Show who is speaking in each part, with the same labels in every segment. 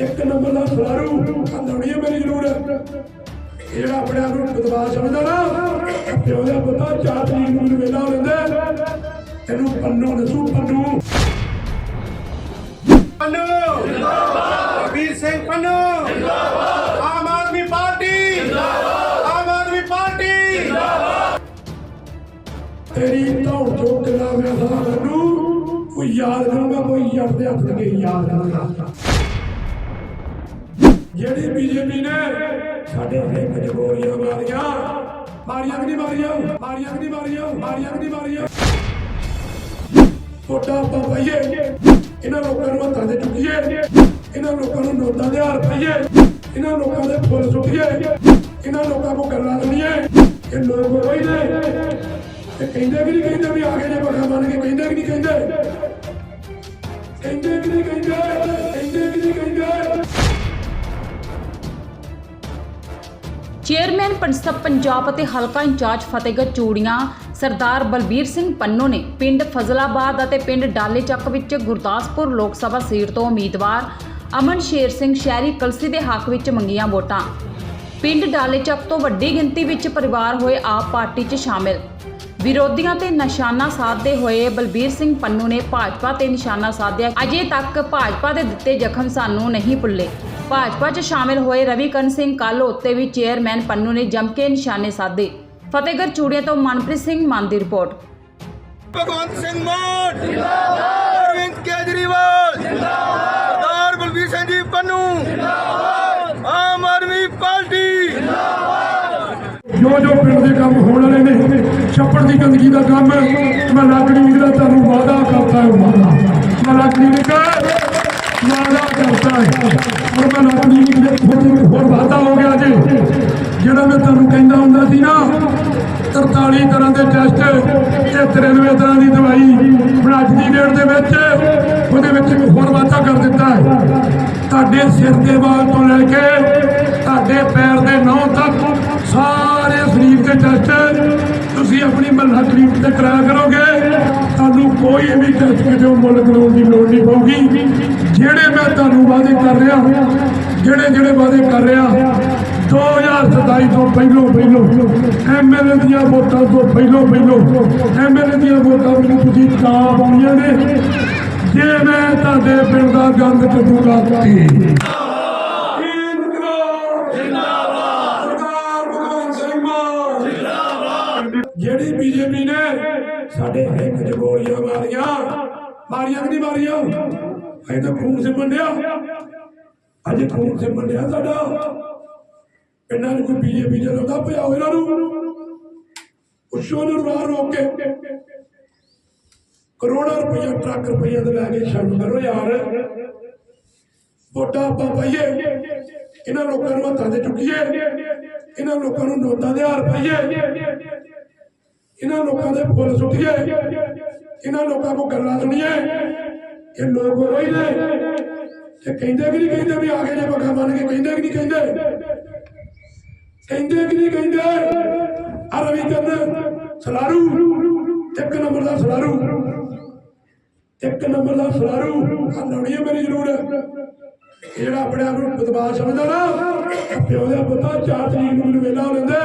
Speaker 1: ਇੱਕ ਨੰਬਰ ਦਾ ਖਿਲਾਰੂ ਲਾਉਣੀ ਮੇਰੀ ਜ਼ਰੂਰ। ਇਹ ਜਿਹੜਾ ਆਪਣੇ ਆਪ ਨੂੰ ਬਦਮਾਸ਼ ਸਮਝਦਾ ਨਾ ਪਿਓ ਦਾ ਪੁੱਤਾ ਚਾਰ ਤਰੀਕ ਨੂੰ ਮੈਨੂੰ ਵੇਲਾ ਲੈਂਦਾ ਇਹਨੂੰ ਪੰਨੂ ਨਸੂ ਪੰਨੂ।
Speaker 2: ਪੰਨੂ! ਜਿੰਦਾਬਾਦ ਵੀਰ ਸਿੰਘ ਪੰਨੂ! ਜਿੰਦਾਬਾਦ ਆਮ ਆਦਮੀ ਪਾਰਟੀ! ਜਿੰਦਾਬਾਦ ਆਮ ਆਦਮੀ ਪਾਰਟੀ!
Speaker 1: ਤੇਰੀ ਧੌਣ ਚੋਂ ਕਿਲਾ ਮੈਂ ਸਦਾ ਮੈਨੂੰ ਕੋਈ ਯਾਦ ਕਰੂੰਗਾ ਕੋਈ ਯਾਦ ਦੇ ਹੱਥ ਲੱਗੇ ਯਾਦ ਕਰੂੰਗਾ ਜਿਹੜੀ ਬੀਜੇਪੀ ਨੇ ਸਾਡੇ ਹਰੇਕ ਚ ਮਾਰੀਆਂ ਮਾਰੀਆਂ ਕਿ ਨਹੀਂ ਮਾਰੀਆਂ ਮਾਰੀਆਂ ਕਿ ਨਹੀਂ ਮਾਰੀਆਂ ਮਾਰੀਆਂ ਕਿ ਨਹੀਂ ਮਾਰੀਆਂ ਛੋਟਾ ਆਪਾਂ ਪਈਏ। ਇਹਨਾਂ ਲੋਕਾਂ ਨੂੰ ਹੱਥਾਂ ਤੇ ਚੁੱਕੀਏ। ਇਹਨਾਂ ਲੋਕਾਂ ਨੂੰ ਨੋਟਾਂ ਦੇ ਹਾਰ ਪਾਈਏ। ਇਹਨਾਂ ਲੋਕਾਂ ਦੇ ਫੁੱਲ ਸੁੱਟੀਏ। ਇਹਨਾਂ ਲੋਕਾਂ ਕੋ ਗੱਲਾਂ ਸੁਣੀਏ ਇਹ ਲੋਕ ਕੋਈ ਨੇ। ਤੇ ਕਹਿੰਦੇ ਵੀ ਨਹੀਂ ਕਹਿੰਦੇ ਵੀ ਆ ਗਏ ਜੇ ਬਖਾ ਮੰਨ ਕੇ ਕਹਿੰਦੇ ਵੀ ਨਹੀਂ ਕਹਿੰਦੇ। ਕਹਿੰਦੇ ਵੀ ਨਹੀਂ ਕਹਿੰਦੇ ਕਹਿੰਦੇ ਕਿ ਨਹੀਂ ਕਹਿੰਦੇ।
Speaker 3: ਚੇਅਰਮੈਨ ਪੰਸਬ ਪੰਜਾਬ ਅਤੇ ਹਲਕਾ ਇੰਚਾਰਜ ਫਤਿਹਗੜ੍ਹ ਚੂੜੀਆਂ ਸਰਦਾਰ ਬਲਬੀਰ ਸਿੰਘ ਪੰਨੋ ਨੇ ਪਿੰਡ ਫਜ਼ਲਾਬਾਦ ਅਤੇ ਪਿੰਡ ਡਾਲੇਚੱਕ ਵਿੱਚ ਗੁਰਦਾਸਪੁਰ ਲੋਕ ਸਭਾ ਸੀਟ ਤੋਂ ਉਮੀਦਵਾਰ ਅਮਨ ਸ਼ੇਰ ਸਿੰਘ ਸ਼ਹਿਰੀ ਕਲਸੀ ਦੇ ਹੱਕ ਵਿੱਚ ਮੰਗੀਆਂ ਵੋਟਾਂ। ਪਿੰਡ ਡਾਲੇਚੱਕ ਤੋਂ ਵੱਡੀ ਗਿਣਤੀ ਵਿੱਚ ਪਰਿਵਾਰ ਹੋਏ ਆਪ ਪਾਰਟੀ 'ਚ ਸ਼ਾਮਿਲ। ਵਿਰੋਧੀਆਂ ਤੇ ਨਿਸ਼ਾਨਾ ਸਾਧਦੇ ਹੋਏ ਬਲਬੀਰ ਸਿੰਘ ਪੰਨੂ ਨੇ ਭਾਜਪਾ ਤੇ ਨਿਸ਼ਾਨਾ ਸਾਧਿਆ। ਅਜੇ ਤੱਕ ਭਾਜਪਾ ਦੇ ਦਿੱਤੇ ਜ਼ਖਮ ਸਾਨੂੰ ਨਹੀਂ ਭੁੱਲੇ। ਭਾਜਪਾ 'ਚ ਸ਼ਾਮਿਲ ਹੋਏ ਰਵੀਕਰਨ ਸਿੰਘ ਕੱਲ ਉੱਤੇ ਵੀ ਚੇਅਰਮੈਨ ਪੰਨੂ ਨੇ ਜੰਮ ਕੇ ਨਿਸ਼ਾਨੇ ਸਾਧੇ। ਫਤਿਹਗੜ੍ਹ ਚੂੜੀਆਂ ਤੋਂ ਮਨਪ੍ਰੀਤ ਸਿੰਘ ਮਾਨ ਦੀ ਰਿਪੋਰਟ।
Speaker 2: ਭਗਵੰਤ ਸਿੰਘ ਮਾਨ! ਜਿੰਦਾਬਾਦ ਅਰਵਿੰਦ ਕੇਜਰੀਵਾਲ! ਜਿੰਦਾਬਾਦ ਸਰਦਾਰ ਬਲਬੀਰ ਸਿੰਘ ਜੀ ਪੰਨੂ! ਜਿੰਦਾਬਾਦ ਆਮ ਆਦਮੀ ਪਾਰਟੀ!
Speaker 1: ਜੋ ਜੋ ਪਿੰਡ ਦੇ ਕੰਮ ਹੋਣ ਵਾਲੇ ਨੇ ਛੱਪੜ ਦੀ ਗੰਦਗੀ ਦਾ ਕੰਮ ਮੈਂ ਲੱਕੜੀ ਦਾ ਤੁਹਾਨੂੰ ਵਾਅਦਾ ਕਰਦਾ ਹਾਂ ਵਾਅਦਾ। ਮੈਂ ਲੱਕੜੀ ਦਾ ਵਾਅਦਾ ਕਰਦਾ ਹੈ ਔਰ ਮੈਂ ਲੱਕੜੀ ਦੇ ਥੋੜੇ ਹੋਰ ਵਾਅਦਾ ਹੋ ਗਿਆ ਜੀ ਜਿਹੜਾ ਮੈਂ ਤੁਹਾਨੂੰ ਕਹਿੰਦਾ ਹੁੰਦਾ ਸੀ ਨਾ 43 ਤਰ੍ਹਾਂ ਦੇ ਟੈਸਟ ਤੇ 93 ਤਰ੍ਹਾਂ ਦੀ ਦਵਾਈ ਹੁਣ ਅੱਜ ਦੀ ਡੇਟ ਦੇ ਵਿੱਚ। ਉਹਦੇ ਵਿੱਚ ਹੋਰ ਵਾਅਦਾ ਕਰ ਦਿੱਤਾ ਹੈ। ਤੁਹਾਡੇ ਸਿਰ ਦੇ ਵਾਲ ਤੋਂ ਲੈ ਕੇ ਤੁਹਾਡੇ ਪੈਰ ਦੇ ਨਹੁੰ ਤੱਕ ਸਾਰੇ ਸਰੀਰ ਦੇ ਟੈਸਟ ਤੁਸੀਂ ਆਪਣੀ ਮਹੱਲਾ ਕਲੀਨਿਕ ਤੇ ਕਰਾਇਆ ਕਰੋਗੇ। ਤੁਹਾਨੂੰ ਕੋਈ ਵੀ ਟੈਸਟ ਕਿਤੇ ਮੁੱਲ ਕਰਾਉਣ ਦੀ ਲੋੜ ਨਹੀਂ ਪਊਗੀ। ਜਿਹੜੇ ਮੈਂ ਤੁਹਾਨੂੰ ਵਾਅਦੇ ਕਰ ਰਿਹਾ ਜਿਹੜੇ ਜਿਹੜੇ ਵਾਅਦੇ ਕਰ ਰਿਹਾ 2027 ਤੋਂ ਪਹਿਲੋਂ ਪਹਿਲੋਂ ਐਮਐਲਏ ਦੀਆਂ ਵੋਟਾਂ ਤੋਂ ਪਹਿਲੋਂ ਪਹਿਲੋਂ ਐਮਐਲਏ ਦੀਆਂ ਵੋਟਾਂ ਮੈਨੂੰ ਤੁਸੀਂ ਤਾਂ ਪਾਉਣੀਆਂ ਨੇ। ਜੇ ਮੈਂ ਤੁਹਾਡੇ ਪਿੰਡ ਦਾ ਗੰਦ ਕੱਢੂਗਾ ਤੇ। ਜਿਹੜੀ ਬੀਜੇਪੀ ਨੇ ਸਾਡੇ ਹਰੇਕ ਚ ਗੋਲੀਆਂ ਮਾਰੀਆਂ। ਮਾਰੀਆਂ ਕਿ ਨਹੀਂ ਮਾਰੀਆਂ? ਅਜੇ ਤਾਂ ਖੂਨ ਸੇ ਮੰਡਿਆ ਅਜੇ ਖੂਨ ਸੇ ਮੰਡਿਆ ਸਾਡਾ। ਪਿੰਡਾਂ ਨੂੰ ਕੋਈ ਬੀਜੇਪੀ ਦੇ ਲੋਕਾਂ ਪਿਆ ਇਹਨਾਂ ਨੂੰ। ਉਸ਼ੋਂ ਨੂੰ ਰਾਹ ਰੋਕ ਕੇ ਕਰੋੜਾਂ ਰੁਪਈਆ, ਟਰੱਕ ਰੁਪਈਆ ਦੇ ਲੈ ਕੇ ਸ਼ਰਮ ਕਰੋ ਯਾਰ। ਵੋਟਾਂ ਆਪਾਂ ਪਾਈਏ, ਇਹਨਾਂ ਲੋਕਾਂ ਨੂੰ ਹੱਥਾਂ ਤੇ ਚੁੱਕੀਏ, ਇਹਨਾਂ ਲੋਕਾਂ ਨੂੰ ਨੋਟਾਂ ਦੇ ਹਾਰ ਪਾਈਏ, ਇਹਨਾਂ ਲੋਕਾਂ ਦੇ ਫੁੱਲ ਸੁੱਟੀਏ, ਇਹਨਾਂ ਲੋਕਾਂ ਕੋ ਗੱਲਾਂ ਸੁਣੀਏ। ਇਹ ਲੋਕ ਹੋਈ ਨੇ। ਤੇ ਕਹਿੰਦੇ ਕਿ ਨਹੀਂ ਕਹਿੰਦੇ ਵੀ ਆ ਗਏ ਜੇ ਬਖਾ ਮੰਨ ਕੇ ਕਹਿੰਦੇ ਕਿ ਨਹੀਂ ਕਹਿੰਦੇ? ਕਹਿੰਦੇ ਕਿ ਨਹੀਂ ਕਹਿੰਦੇ? ਆ ਰਵੀ ਸਲਾਰੂ। ਇੱਕ ਨੰਬਰ ਦਾ ਸਲਾਰੂ। ਇੱਕ ਨੰਬਰ ਦਾ ਸਲਾਰੂ। ਲਾਉਣੀ ਹੈ ਮੇਰੀ ਜ਼ਰੂਰਤ ਜਿਹੜਾ ਆਪਣੇ ਆਪ ਨੂੰ ਬਦਮਾਸ਼ ਸਮਝਦਾ ਨਾ ਪਿਓ ਦਾ ਪੁੱਤਾ ਚਾਰ ਤਰੀਕ ਨੂੰ ਮੈਨੂੰ ਵੇਲਾ ਲੈਂਦਾ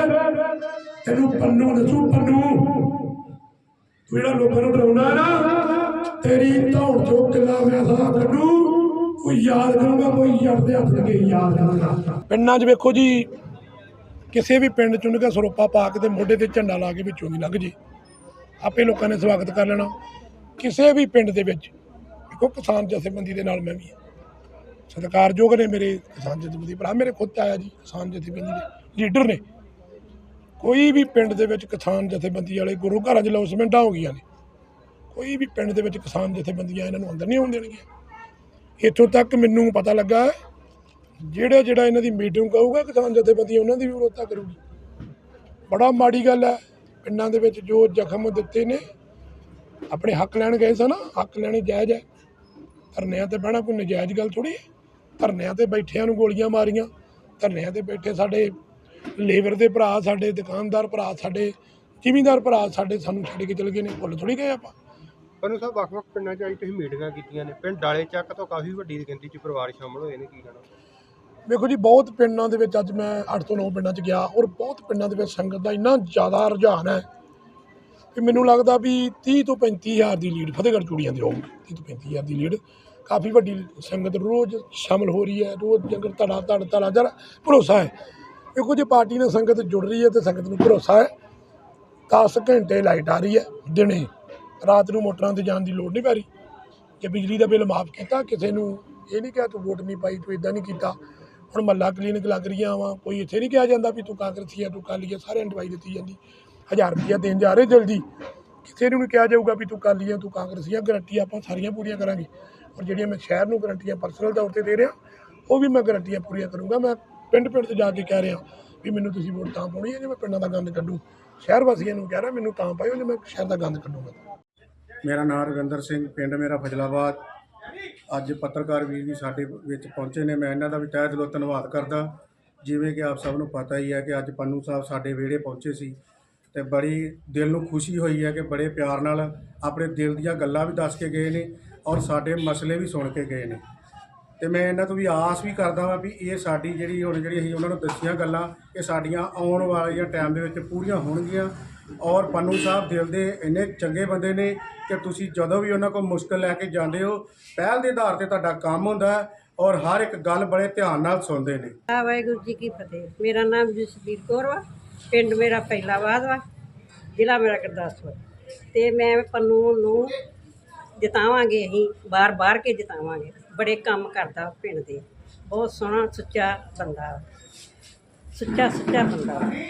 Speaker 1: ਤੈਨੂੰ ਪੰਨੂ ਨਸੂ ਪੰਨੂ। ਤੂੰ ਜਿਹੜਾ ਲੋਕਾਂ ਨੂੰ ਡਰਾਉਣਾ ਨਾ, ਤੇਰੀ ਧੌਣ ਚੋਂ ਕਿਲਾ ਮੈਂ ਸਦਾ ਕੱਢੂ। ਕੋਈ ਯਾਦ ਕਰੂਗਾ, ਕੋਈ ਯਾਦ ਦੇ ਹੱਥ ਲੱਗੇ, ਯਾਦ ਕਰੂੰਗਾ।
Speaker 4: ਪਿੰਡਾਂ 'ਚ ਵੇਖੋ ਜੀ ਕਿਸੇ ਵੀ ਪਿੰਡ ਚੁਣ ਕੇ ਸਰੋਪਾ ਪਾ ਕੇ ਤੇ ਮੋਢੇ ਤੇ ਝੰਡਾ ਲਾ ਕੇ ਵਿੱਚੋਂ ਦੀ ਲੰਘ ਜੇ। ਆਪੇ ਲੋਕਾਂ ਨੇ ਸਵਾਗਤ ਕਰ ਲੈਣਾ। ਕਿਸੇ ਵੀ ਪਿੰਡ ਦੇ ਵਿੱਚ ਦੇਖੋ ਕਿਸਾਨ ਜਥੇਬੰਦੀ ਦੇ ਨਾਲ ਮੈਂ ਵੀ ਹਾਂ। ਸਤਿਕਾਰਯੋਗ ਨੇ ਮੇਰੇ ਕਿਸਾਨ ਜਥੇਬੰਦੀ ਭਰਾ, ਮੇਰੇ ਖੁਦ ਆਇਆ ਜੀ ਕਿਸਾਨ ਜਥੇਬੰਦੀ ਦੇ ਲੀਡਰ ਨੇ। ਕੋਈ ਵੀ ਪਿੰਡ ਦੇ ਵਿੱਚ ਕਿਸਾਨ ਜਥੇਬੰਦੀ ਵਾਲੇ ਗੁਰੂ ਘਰਾਂ 'ਚ ਲੌਸਮੈਂਟਾਂ ਹੋ ਗਈਆਂ ਨੇ, ਕੋਈ ਵੀ ਪਿੰਡ ਦੇ ਵਿੱਚ ਕਿਸਾਨ ਜਥੇਬੰਦੀਆਂ ਇਹਨਾਂ ਨੂੰ ਅੰਦਰ ਨਹੀਂ ਆਉਣ ਦੇਣਗੀਆਂ। ਇੱਥੋਂ ਤੱਕ ਮੈਨੂੰ ਪਤਾ ਲੱਗਾ ਜਿਹੜਾ ਜਿਹੜਾ ਇਹਨਾਂ ਦੀ ਮੀਟਿੰਗ ਕਹੂਗਾ, ਕਿਸਾਨ ਜਥੇਬੰਦੀ ਉਹਨਾਂ ਦੀ ਵੀ ਵਿਰੋਧਤਾ ਕਰੂਗੀ। ਬੜਾ ਮਾੜੀ ਗੱਲ ਹੈ, ਪਿੰਡਾਂ ਦੇ ਵਿੱਚ ਜੋ ਜ਼ਖਮ ਦਿੱਤੇ ਨੇ, ਆਪਣੇ ਹੱਕ ਲੈਣ ਗਏ ਸਨ ਹੱਕ ਲੈਣੇ ਜਾਇਜ਼ ਹੈ। ਧਰਨਿਆਂ ਤੇ ਬਹਿਣਾ ਕੋਈ ਨਜਾਇਜ਼ ਗੱਲ ਥੋੜੀ ਹੈ। ਧਰਨਿਆਂ ਤੇ ਬੈਠਿਆਂ ਨੂੰ ਗੋਲੀਆਂ ਮਾਰੀਆਂ, ਧਰਨਿਆਂ ਤੇ ਬੈਠੇ ਸਾਡੇ ਲੇਬਰ ਦੇ ਭਰਾ, ਸਾਡੇ ਦੁਕਾਨਦਾਰ ਭਰਾ, ਸਾਡੇ ਜ਼ਿਮੀਂਦਾਰ ਭਰਾ, ਸਾਡੇ ਸਾਨੂੰ ਛੱਡ ਕੇ ਚਲੇ ਗਏ ਨੇ, ਭੁੱਲ ਥੋੜੀ ਗਏ ਆਪਾਂ।
Speaker 5: ਪੰਨੂ ਸਾਹਿਬ ਵੱਖ-ਵੱਖ ਪਿੰਡਾਂ 'ਚ ਅੱਜ ਤੁਸੀਂ ਮੀਟਿੰਗਾਂ ਕੀਤੀਆਂ ਨੇ, ਪਿੰਡ ਡਾਲੇ ਚੱਕ ਤੋਂ ਕਾਫੀ ਵੱਡੀ ਗਿਣਤੀ 'ਚ ਪਰਿਵਾਰ ਸ਼ਾਮਲ ਹੋਏ ਨੇ, ਕੀ ਕਹਿਣਾ?
Speaker 1: ਵੇਖੋ ਜੀ, ਬਹੁਤ ਪਿੰਡਾਂ ਦੇ ਵਿੱਚ ਅੱਜ ਮੈਂ 8 ਤੋਂ 9 ਪਿੰਡਾਂ 'ਚ ਗਿਆ ਔਰ ਬਹੁਤ ਪਿੰਡਾਂ ਦੇ ਵਿੱਚ ਸੰਗਤ ਦਾ ਇੰਨਾ ਜ਼ਿਆਦਾ ਰੁਝਾਨ ਹੈ ਕਿ ਮੈਨੂੰ ਲੱਗਦਾ ਵੀ 30 ਤੋਂ 35 ਹਜ਼ਾਰ ਦੀ ਲੀਡ, ਫਤਿਹਗੜ੍ਹ ਚੂੜੀਆਂ ਦੇ ਹੋਊਗੀ 30 ਤੋਂ 35 ਹਜ਼ਾਰ ਦੀ ਲੀਡ। ਕਾਫੀ ਵੱਡੀ ਸੰਗਤ ਰੋਜ਼ ਸ਼ਾਮਲ ਹੋ ਰਹੀ ਹੈ, ਰੋਜ਼ ਜੰਗਲ ਧੜਾ, ਧੜ, ਧੜਾ, ਜਰ ਭਰੋਸਾ ਹੈ। ਵੇਖੋ ਜੇ ਪਾਰਟੀ ਨਾਲ ਸੰਗਤ ਜੁੜ ਰਹੀ ਹੈ ਤੇ ਸੰਗਤ ਨੂੰ ਭਰੋਸਾ ਹੈ। 10 ਘੰਟੇ ਲਾਈਟ ਆ ਰਹੀ ਹੈ ਦਿਨੇ। ਰਾਤ ਨੂੰ ਮੋਟਰਾਂ ਤੇ ਜਾਣ ਦੀ ਲੋੜ ਨਹੀਂ ਪੈ ਰਹੀ। ਜੇ ਬਿਜਲੀ ਦਾ ਬਿੱਲ ਮਾਫ ਕੀਤਾ, ਕਿਸੇ ਨੂੰ ਇਹ ਨਹੀਂ ਕਿਹਾ ਤੂੰ ਵੋਟ ਨਹੀਂ ਪਾਈ, ਤੂੰ ਇਦਾਂ ਨਹੀਂ ਕੀਤਾ। ਹੁਣ ਮਹੱਲਾ ਕਲੀਨਿਕ ਲੱਗ ਰਹੀਆਂ ਵਾ, ਕੋਈ ਇੱਥੇ ਨਹੀਂ ਕਿਹਾ ਜਾਂਦਾ ਵੀ ਤੂੰ ਕਾਂਗਰਸੀ ਆ, ਤੂੰ ਕਾਲੀ ਆ, ਸਾਰਿਆਂ ਨੂੰ ਦਵਾਈ ਦਿੱਤੀ ਜਾਂਦੀ। 1000 ਰੁਪਇਆ ਦੇਣ ਜਾ ਰਹੇ ਜਲਦੀ। ਕਿਸੇ ਨੂੰ ਨਹੀਂ ਕਿਹਾ ਜਾਊਗਾ ਵੀ ਤੂੰ ਕਾਲੀ ਆ, ਤੂੰ ਕਾਂਗਰਸੀ ਆ, ਗਰੰਟੀ ਆਪਾਂ ਸਾਰੀਆਂ ਪੂਰੀਆਂ ਕਰਾਂਗੇ। ਔਰ ਜਿਹੜੀਆਂ ਮੈਂ ਸ਼ਹਿਰ ਨੂੰ ਗਰੰਟੀਆਂ ਪਰਸਨਲ ਤੌਰ ਤੇ ਦੇ ਰਿਹਾ, ਉਹ ਵੀ ਮੈਂ ਗਰੰਟੀਆਂ ਪੂਰੀਆਂ ਕਰੂੰਗਾ। ਮੈਂ ਪਿੰਡ ਪਿੰਡ ਤੇ ਜਾ ਕੇ ਕਹਿ ਰਿਹਾ ਵੀ ਮੈਨੂੰ ਤੁਸੀਂ ਵੋਟ ਤਾਂ ਪਾਉਣੀ ਹੈ ਜੇ ਮੈਂ ਪਿੰਡਾਂ ਦਾ ਗੰਦ ਕੱਢੂ। ਸ਼ਹਿਰ ਵਾਸੀਆਂ ਨੂੰ ਕਹਿ ਰਿਹਾ, ਮੈਨੂੰ ਤਾਂ ਪਾਇਓ ਜੇ ਮੈਂ ਸ਼ਹਿਰ ਦਾ ਗੰਦ ਕੱਢੂਗਾ।
Speaker 6: ਮੇਰਾ ਨਾਮ ਰਵਿੰਦਰ ਸਿੰਘ, ਪਿੰਡ ਮੇਰਾ ਫਜਲਾਬਾਦ। ਅੱਜ ਪੱਤਰਕਾਰ ਵੀਰ ਵੀ ਸਾਡੇ ਵਿੱਚ ਪਹੁੰਚੇ ਨੇ। ਮੈਂ ਇਹਨਾਂ ਦਾ ਵੀ ਤਹਿ ਦਿਲੋਂ ਧੰਨਵਾਦ ਕਰਦਾ। ਜਿਵੇਂ ਕਿ ਆਪ ਸਭ ਨੂੰ ਪਤਾ ਹੀ ਹੈ ਕਿ ਅੱਜ ਪੰਨੂ ਸਾਹਿਬ ਸਾਡੇ ਵਿਹੜੇ ਪਹੁੰਚੇ ਸੀ ਤੇ ਬੜੀ ਦਿਲ ਨੂੰ ਖੁਸ਼ੀ ਹੋਈ ਹੈ ਕਿ ਬੜੇ ਪਿਆਰ ਨਾਲ ਆਪਣੇ ਦਿਲ ਦੀਆਂ ਗੱਲਾਂ ਵੀ ਦੱਸ ਕੇ ਗਏ ਨੇ ਔਰ ਸਾਡੇ ਮਸਲੇ ਵੀ ਸੁਣ ਕੇ ਗਏ ਨੇ। ਤੇ ਮੈਂ ਇਹਨਾਂ ਤੋਂ ਵੀ ਆਸ ਵੀ ਕਰਦਾ ਵਾਂ ਵੀ ਇਹ ਸਾਡੀ ਜਿਹੜੀ ਹੁਣ ਜਿਹੜੀ ਅਸੀਂ ਉਹਨਾਂ ਨੂੰ ਦੱਸੀਆਂ ਗੱਲਾਂ, ਇਹ ਸਾਡੀਆਂ ਆਉਣ ਵਾਲੀਆਂ ਟਾਈਮ ਦੇ ਵਿੱਚ ਪੂਰੀਆਂ ਹੋਣਗੀਆਂ। ਔਰ ਪੰਨੂ ਸਾਹਿਬ ਦਿਲ ਦੇ ਇੰਨੇ ਚੰਗੇ ਬੰਦੇ ਨੇ ਕਿ ਤੁਸੀਂ ਜਦੋਂ ਵੀ ਉਹਨਾਂ ਕੋਲ ਮੁਸ਼ਕਲ ਲੈ ਕੇ ਜਾਂਦੇ ਹੋ, ਪਹਿਲ ਦੇ ਆਧਾਰ ਤੇ ਤੁਹਾਡਾ ਕੰਮ ਹੁੰਦਾ ਹੈ ਔਰ ਹਰ ਇੱਕ ਗੱਲ ਬੜੇ ਧਿਆਨ ਨਾਲ ਸੁਣਦੇ ਨੇ।
Speaker 7: ਆ ਵਾਹਿਗੁਰੂ ਜੀ ਕੀ ਫਤਿਹ। ਮੇਰਾ ਨਾਮ ਜਸਵੀਰ ਕੌਰ ਵਾ, ਪਿੰਡ ਮੇਰਾ ਪਹਿਲਾਵਾਦ ਵਾ, ਜ਼ਿਲ੍ਹਾ ਮੇਰਾ ਗੁਰਦਾਸਪੁਰ। ਤੇ ਮੈਂ ਪੰਨੂ ਨੂੰ ਜਿਤਾਵਾਂਗੇ, ਅਸੀਂ ਬਾਰ ਬਾਰ ਕੇ ਜਿਤਾਵਾਂਗੇ। ਬੜੇ ਕੰਮ ਕਰਦਾ ਪਿੰਡ ਦੇ। ਬਹੁਤ ਸੋਹਣਾ, ਸੁੱਚਾ ਬੰਦਾ ਸੁੱਚਾ ਸੁੱਚਾ ਬੰਦਾ ਵਾ।